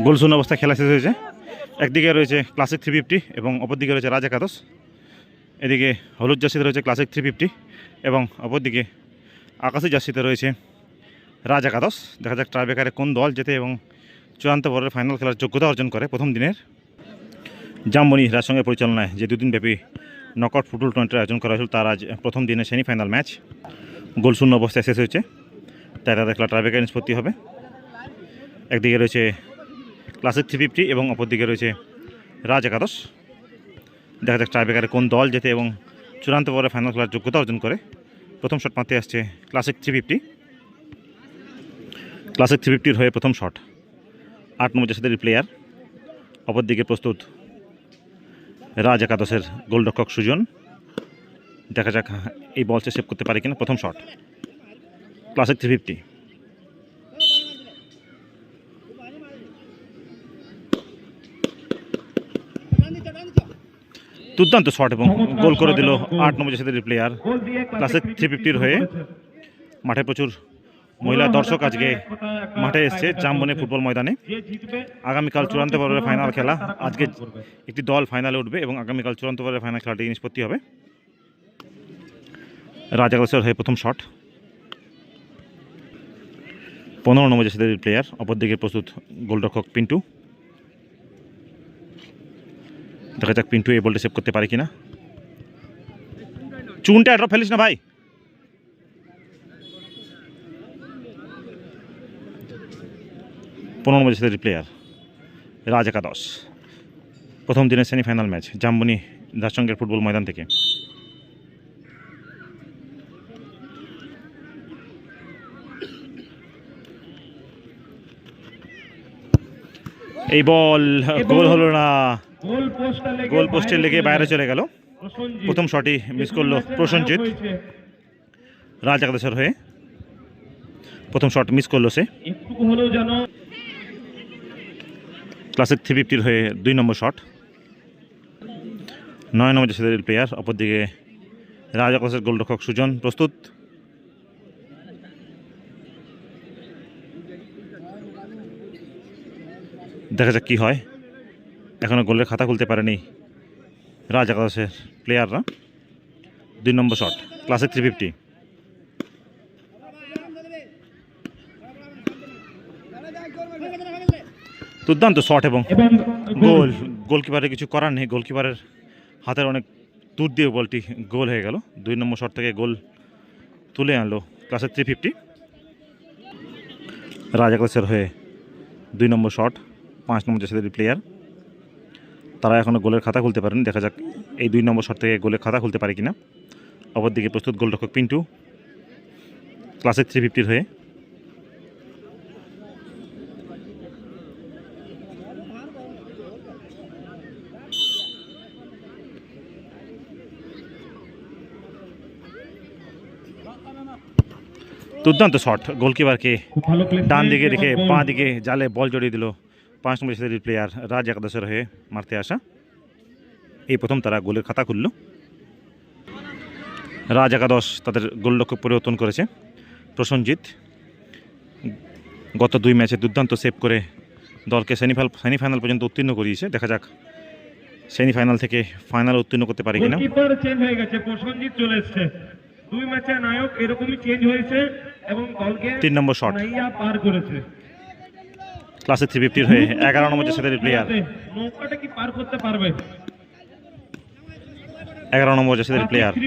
গোল শূন্য অবস্থায় খেলা শেষ হয়েছে। একদিকে রয়েছে ক্লাসিক থ্রি ফিফটি এবং অপরদিকে রয়েছে রাজা একাদশ এদিকে হলুদ জার্সিতে রয়েছে ক্লাসিক থ্রি ফিফটি এবং অপরদিকে আকাশি জার্সিতে রয়েছে রাজ একাদশ দেখা যাক ট্রাইবেকারে কোন দল জেতে এবং চূড়ান্ত পরের ফাইনাল খেলার যোগ্যতা অর্জন করে প্রথম দিনের। জামবনি রাজসংঘের পরিচালনায় যে দুদিন ব্যাপী নকআউট ফুটবল টুর্নামেন্টের আয়োজন করা হয়েছিল, তার আজ প্রথম দিনের সেমিফাইনাল ম্যাচ গোল শূন্য অবস্থায় শেষ হয়েছে, তাই তাদের খেলা ট্রাইবেকার নিষ্পত্তি হবে। একদিকে রয়েছে ক্লাসিক থ্রি ফিফটি এবং অপরদিকে রয়েছে রাজ একাদশ। দেখা যাক ট্রাইবেকারে কোন দল যেতে এবং চূড়ান্ত পরে ফাইনাল খেলার যোগ্যতা অর্জন করে। প্রথম শট মারতে আসছে classic three fifty. Classic three ফিফটির হয়ে প্রথম শট আট নম্বর জাসিদের প্লেয়ার অপরদিকে প্রস্তুত রাজ একাদশের গোলরক্ষক সুজন। দেখা যাক এই বলসে সেভ করতে পারে কিনা প্রথম শট ক্লাসিক থ্রি ফিফটি। দুর্দান্ত শট এবং গোল করে দিল আট নম্বর জাসিদের প্লেয়ার ক্লাসিক থ্রি ফিফটির হয়ে মাঠে প্রচুর মহিলা দর্শক আজকে মাঠে এসছে জামবনে ফুটবল ময়দানে। আগামীকাল চূড়ান্ত পর্বের ফাইনাল খেলা। আজকে একটি দল ফাইনালে উঠবে এবং আগামীকাল চূড়ান্ত পর্বের ফাইনাল খেলাটি নিষ্পত্তি হবে। রাজাগলের হয়ে প্রথম শট পনেরো নম্বর জাসিদের প্লেয়ার অপরদিকে প্রস্তুত গোলরক্ষক পিন্টু। দেখা যাক পিন্টু এই বলটা সেভ করতে পারে কিনা। চুনটা ড্রপ ফেলিস না ভাই। পনেরো বছরের প্লেয়ার রাজ একাদশ। প্রথম দিনের সেমিফাইনাল ম্যাচ জাম্বনি দাসঙ্গের ফুটবল ময়দান থেকে। এই বল গোল হলো না। গোল পোস্টে লেগে বাইরে চলে গেল। প্রথম শটই মিস করল এই ম্যাচে প্রসঞ্জিৎ। রাজ একাদশের হয়ে প্রথম শট মিস করল সে। ক্লাসিক থ্রি ফিফটির হয়ে দুই নম্বর শট নয় নম্বর জাসিদের প্লেয়ার অপরদিকে রাজ আকাশের গোলরক্ষক সুজন প্রস্তুত। দেখা যাক কী হয়। এখনও গোলের খাতা খুলতে পারেনি রাজ আকাশের প্লেয়াররা দুই নম্বর শট ক্লাসিক থ্রি ফিফটি দুর্দান্ত শট এবং গোল গোলকিপারের কিছু করার নেই। গোলকিপারের হাতের অনেক দূর দিয়ে বলটি গোল হয়ে গেল। দুই নম্বর শট থেকে গোল তুলে আনলো ক্লাসের থ্রি ফিফটি রাজা ক্লাসের হয়ে দুই নম্বর শট পাঁচ নম্বর জাসিদের প্লেয়ার তারা এখনও গোলের খাতা খুলতে পারেনি। দেখা যাক এই দুই নম্বর শট থেকে গোলের খাতা খুলতে পারে কিনা। অপরদিকে প্রস্তুত গোলরক্ষক পিন্টু। ক্লাসিক থ্রি ফিফটির হয়ে। দুর্দান্ত শট। গোলকিপারকে ডান দিকে রেখে বাঁ দিকে জালে বল জড়িয়ে দিল। পাঁচ নম্বর সারির প্লেয়ার রাজ একাদশের হয়ে মারতে আসা। এই প্রথম তারা গোলের খাতা খুলল। রাজ একাদশ তাদের গোললক্ষ্য পরিবর্তন করেছে। প্রসঞ্জিৎ গত দুই ম্যাচে দুর্দান্ত সেভ করে দলকে সেমিফাইনাল সেমিফাইনাল পর্যন্ত উত্তীর্ণ করিয়েছে দেখা যাক সেমিফাইনাল থেকে ফাইনাল উত্তীর্ণ করতে পারে কিনা। গোলকিপার চেঞ্জ হয়ে গেছে প্রসঞ্জিৎ চলে এসেছে। দুই ম্যাচে নায়ক এরকমই চেঞ্জ হয়েছে এবং দলকে তিন নম্বর শট পার করেছে। ক্লাসে থ্রি ফিফটির হয়ে এগারো নম্বর জাসিদের প্লেয়ার নৌকাটা কি পার করতে পারবে? এগারো নম্বর জাসিদের প্লেয়ার থ্রি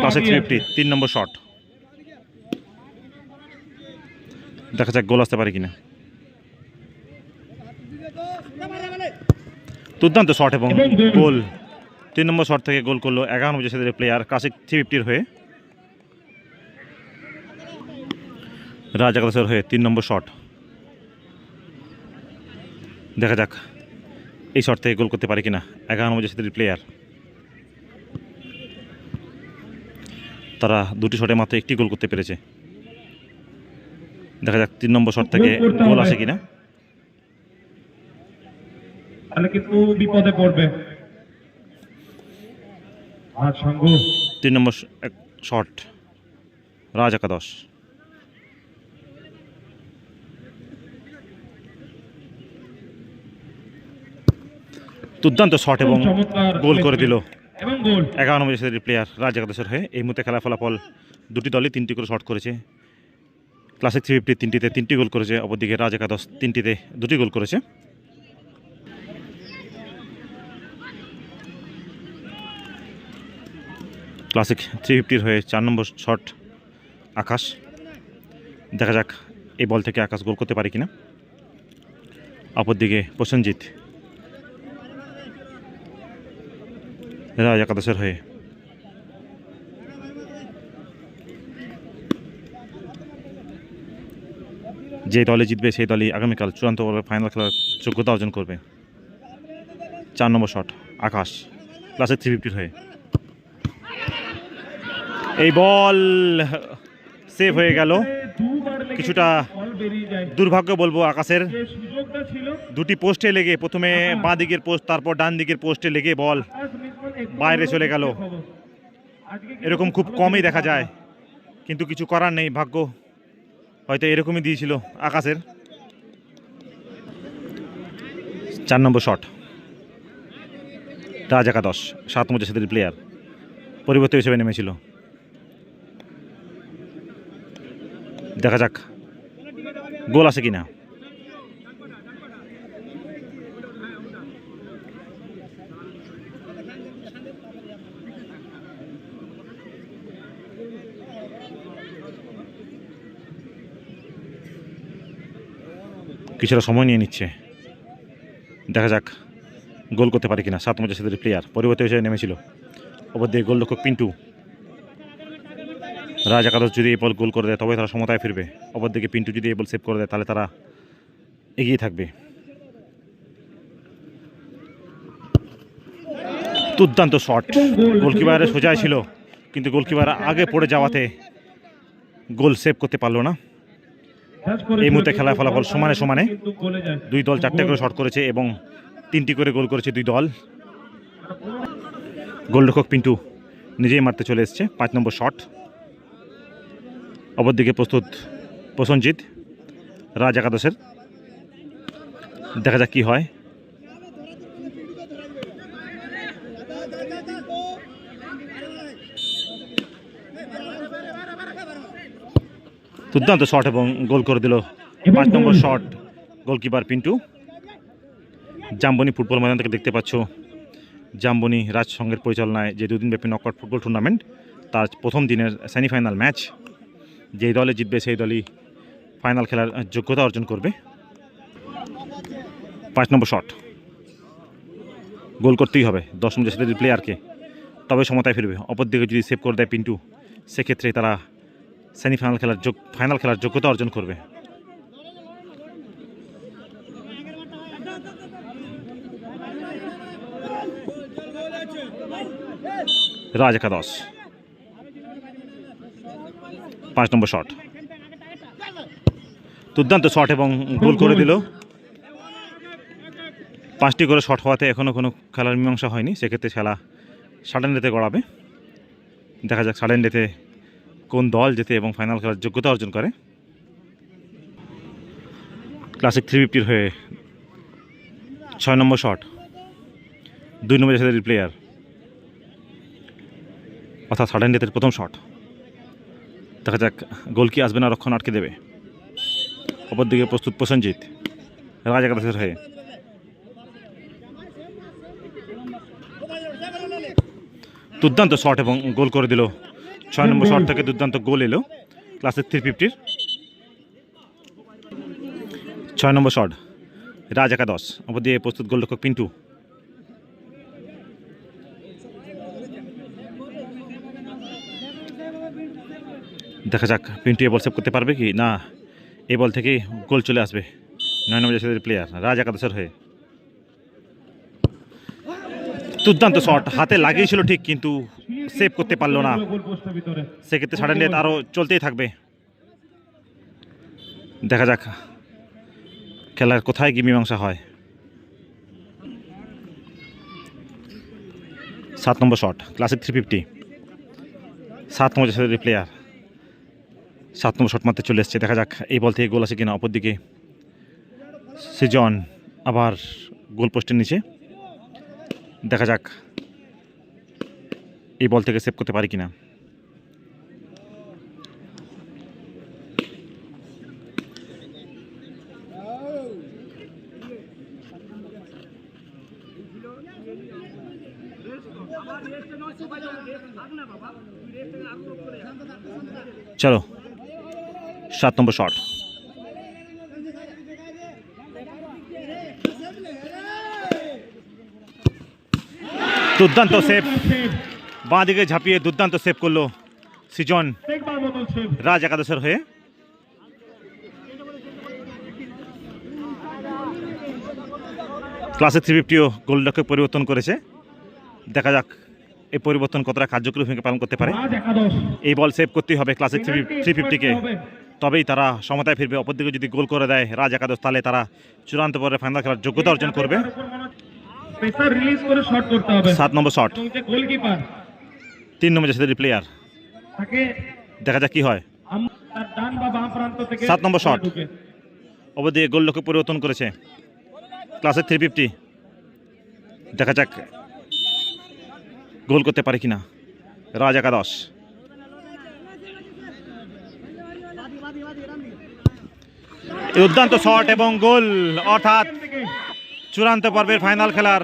ক্লাসে থ্রি ফিফটি তিন নম্বর শট দেখা যাক গোল আসতে পারে কিনা। দুর্দান্ত শট এবং গোল। তিন নম্বর শট থেকে গোল করল এগারো নম্বর জাসিদের প্লেয়ার ক্লাসিক থ্রি ফিফটির হয়ে। রাজ আকাশের হয়ে তিন নম্বর শট দেখা যাক এই শট থেকে গোল করতে পারে কিনা। এগারো নম্বর জাসিদের প্লেয়ার তারা দুটি শটে মাত্র একটি গোল করতে পেরেছে। দেখা যাক তিন নম্বর শট থেকে গোল। আসে কিনা। তাহলে কিন্তু বিপদে পড়বে। আর সঙ্গ। তিন নম্বর শট। রাজ একাদশ। দুর্দান্ত শট এবং গোল করে দিল। এবং গোল। এগারো নম্বর জার্সির প্লেয়ার রাজ একাদশের হয়ে এই মুহূর্তে খেলা ফলাফল দুটি দলই তিনটি করে শট করেছে। ক্লাসিক থ্রি ফিফটি তিনটিতে তিনটি গোল করেছে অপরদিকে রাজ একাদশ তিনটিতে দুটি গোল করেছে। ক্লাসিক থ্রি ফিফটির হয়ে চার নম্বর শট আকাশ। দেখা যাক এই বল থেকে আকাশ গোল করতে পারে কিনা। অপরদিকে প্রসেনজিৎ রাজ একাদশের হয়ে যে দলে জিতবে, সেই দলই আগামীকাল চূড়ান্ত ফাইনাল খেলার যোগ্যতা অর্জন করবে। চার নম্বর শট, আকাশ। ক্লাসের থ্রি ফিফটির হয়ে। এই বল সেভ হয়ে গেল। কিছুটা দুর্ভাগ্য বলব আকাশের। দুটি পোস্টে লেগে প্রথমে বাঁ দিকের পোস্ট, তারপর ডান দিকের পোস্টে লেগে বল। বাইরে চলে গেল। এরকম খুব কমই দেখা যায়। কিন্তু কিছু করার নেই, ভাগ্য। হয়তো এরকমই দিয়েছিল আকাশের। চার নম্বর শট। রাজ একাদশ, সাত সাথে প্লেয়ার পরিবর্তন হিসেবে নেমেছিল। দেখা যাক। গোল আছে কিনা। কিছুটা সময় নিয়ে নিচ্ছে। দেখা যাক গোল করতে পারে কিনা, সাত সাথে প্লেয়ার পরিবর্তন হিসেবে নেমেছিল। ওপর দিয়ে গোলরক্ষক পিন্টু। রাজ একাদশ যদি এই বল গোল করে দেয়, তবে তারা সমতায় ফিরবে। অপর দিকে পিন্টু যদি এই বল সেভ করে দেয়, তাহলে তারা এগিয়ে থাকবে। দুর্দান্ত শট গোলকিপারের সোজাই ছিল, কিন্তু গোলকিপার আগে পড়ে যাওয়াতে গোল সেভ করতে পারল না। এই মুহূর্তে খেলার ফলাফল সমানে সমানে। দুই দল চারটে করে। শট করেছে এবং তিনটি করে গোল করেছে দুই দল গোলরক্ষক পিন্টু নিজেই মারতে চলে এসছে পাঁচ নম্বর শট অপরদিকে প্রস্তুত প্রসঞ্জিৎ রাজ একাদশের দেখা যাক কী হয় দুর্দান্ত শট এবং গোল করে দিল। পাঁচ নম্বর shot goalkeeper Pintu. Jamboni football ময়দান থেকে দেখতে পাচ্ছ। জাম্বনি রাজ সংঘের পরিচালনায় যে দুদিন ব্যাপী নকআউট ফুটবল টুর্নামেন্ট তার প্রথম দিনের সেমিফাইনাল ম্যাচ যেই দলে জিতবে সেই দলই ফাইনাল খেলার যোগ্যতা অর্জন করবে। পাঁচ নম্বর শট গোল করতেই হবে দশ নম্বর প্লেয়ারকে তবে সমতায় ফিরবে। অপরদিকে যদি সেভ করে দেয় পিন্টু, সেক্ষেত্রে তারা সেমিফাইনাল খেলার যোগ ফাইনাল খেলার যোগ্যতা অর্জন করবে। রাজ একাদশ পাঁচ নম্বর শট দুর্দান্ত শট এবং গোল করে দিল। পাঁচটি করে শট হওয়াতে এখনও কোনো খেলার মীমাংসা হয়নি, সেক্ষেত্রে খেলা ডেতে গড়াবে। দেখা যাক ডেতে কোন দল যেতে এবং ফাইনাল খেলার যোগ্যতা অর্জন করে? ক্লাসিক থ্রি ফিফটির হয়ে ছয় নম্বর শট দুই নম্বর সাথে প্লেয়ার অর্থাৎ সাডেন ডেথের প্রথম শট দেখা যাক, গোল কি আসবে না রক্ষণ আটকে দেবে। অপরদিকে প্রস্তুত প্রসেনজিৎ, রাজ একাদশের হয়ে। দুর্দান্ত শট এবং গোল করে দিল ছয় নম্বর শট থেকে দুর্দান্ত গোল এলো ক্লাসের থ্রি ফিফটির ছয় নম্বর শট, রাজ একাদশ, অপর দিয়ে প্রস্তুত গোলরক্ষক পিন্টু। দেখা যাক, পিন্টু এ বল সেভ করতে পারবে কি? না, এই বল থেকেই গোল চলে আসবে। নয় নম্বর প্লেয়ার রাজ একাদশের হয়ে। দুর্দান্ত শট হাতে লাগিয়েছিল ঠিক, কিন্তু সেভ করতে পারল না। সেক্ষেত্রে সাডেন ডেথ আরও চলতেই থাকবে। দেখা যাক। খেলার কোথায় কি মীমাংসা হয়। সাত নম্বর শট ক্লাসিক থ্রি ফিফটি সাত নম্বর জার্সির প্লেয়ার সাত নম্বর শট মারতে চলে এসছে। দেখা যাক এই বল থেকে গোল আছে কিনা অপরদিকে সিজন আবার গোল পোস্টের নিচে। দেখা যাক। এই বল থেকে সেভ করতে পারি কিনা? চলো সাত নম্বর শট দুর্দান্ত সেভ বাঁ দিকে ঝাঁপিয়ে দুর্দান্ত সেভ করল সিজন রাজ একাদশের হয়ে। ক্লাসে থ্রি ফিফটিও গোলরক্ষক পরিবর্তন করেছে। দেখা যাক এই পরিবর্তন কতটা কার্যকরী ভূমিকা পালন করতে পারে। এই বল সেভ করতেই হবে ক্লাসে থ্রি থ্রি ফিফটিকে তবেই তারা সমতায় ফিরবে। অপরদিকে যদি গোল করে দেয় রাজ একাদশ তাহলে তারা চূড়ান্ত পরে ফাইনাল খেলার যোগ্যতা অর্জন করবে। সাত নম্বর শট গোলকিপার তিন নম্বর জাসিদের প্লেয়ার দেখা যাক কি হয়। সাত নম্বর শট। অবদিকে গোলরক্ষক পরিবর্তন করেছে। ক্লাসে থ্রি ফিফটি দেখা যাক গোল করতে পারে কিনা। রাজ একাদশ। দুর্দান্ত শট এবং গোল অর্থাৎ চূড়ান্ত পর্বের ফাইনাল খেলার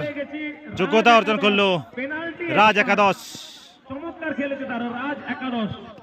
যোগ্যতা অর্জন করল রাজ একাদশ। hermanos.